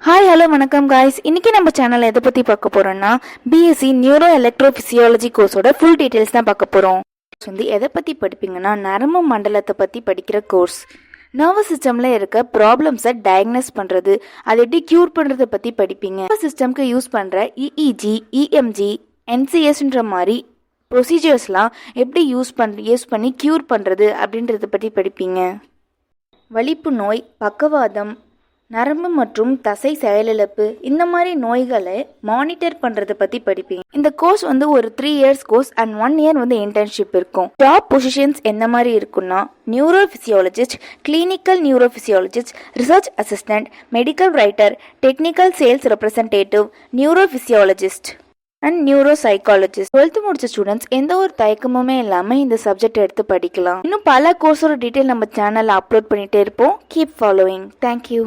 Hi hello வணக்கம் guys இன்னைக்கு நம்ம சேனல்ல எதை பத்தி பார்க்க போறோம்னா பிஎஸ்சி நியூரோ எலக்ட்ரோ பிசியாலஜி கோர்ஸோட ஃபுல் டீடைல்ஸ் தான் பார்க்க போறோம். வந்து எதை பத்தி படிப்பீங்கன்னா நரம்பு மண்டலத்தை பத்தி படிக்கிற கோர்ஸ் நர்வஸ் சிஸ்டம்ல இருக்க ப்ராப்ளம்ஸை டயக்னஸ் பண்றது. அதை எப்படி கியூர் பண்றதை பத்தி படிப்பீங்க. நர்வஸ் சிஸ்டம்க்கு யூஸ் பண்ற இஇஜி இஎம்ஜி என்சிஎஸ்ன்ற மாதிரி ப்ரொசீஜர்ஸ்லாம் எப்படி யூஸ் பண் யூஸ் பண்ணி க்யூர் பண்ணுறது அப்படின்றத பற்றி படிப்பீங்க. வலிப்பு நோய் பக்கவாதம் நரம்பு மற்றும் தசை செயலிழப்பு இந்த மாதிரி நோய்களை மானிட்டர் பண்றத பத்தி படிப்பீங்க. இந்த கோர்ஸ் வந்து ஒரு three years course and one year வந்து இன்டர்ன்ஷிப் இருக்கும். ஜாப் பொசிஷன்ஸ் எந்த மாதிரி இருக்குன்னா neuro physiologist clinical neuro research assistant medical writer technical sales representative neurophysiologist and neuro psychologist twelfth முடிச்ச ஸ்டூடெண்ட்ஸ் எந்த ஒரு தயக்கமுமே இல்லாமல் இந்த சப்ஜெக்ட் எடுத்து படிக்கலாம். இன்னும் பல கோர்ஸோட டீட்டெயில் நம்ம சேனலில் அப்லோட் பண்ணிட்டே இருப்போம். Keep following thank you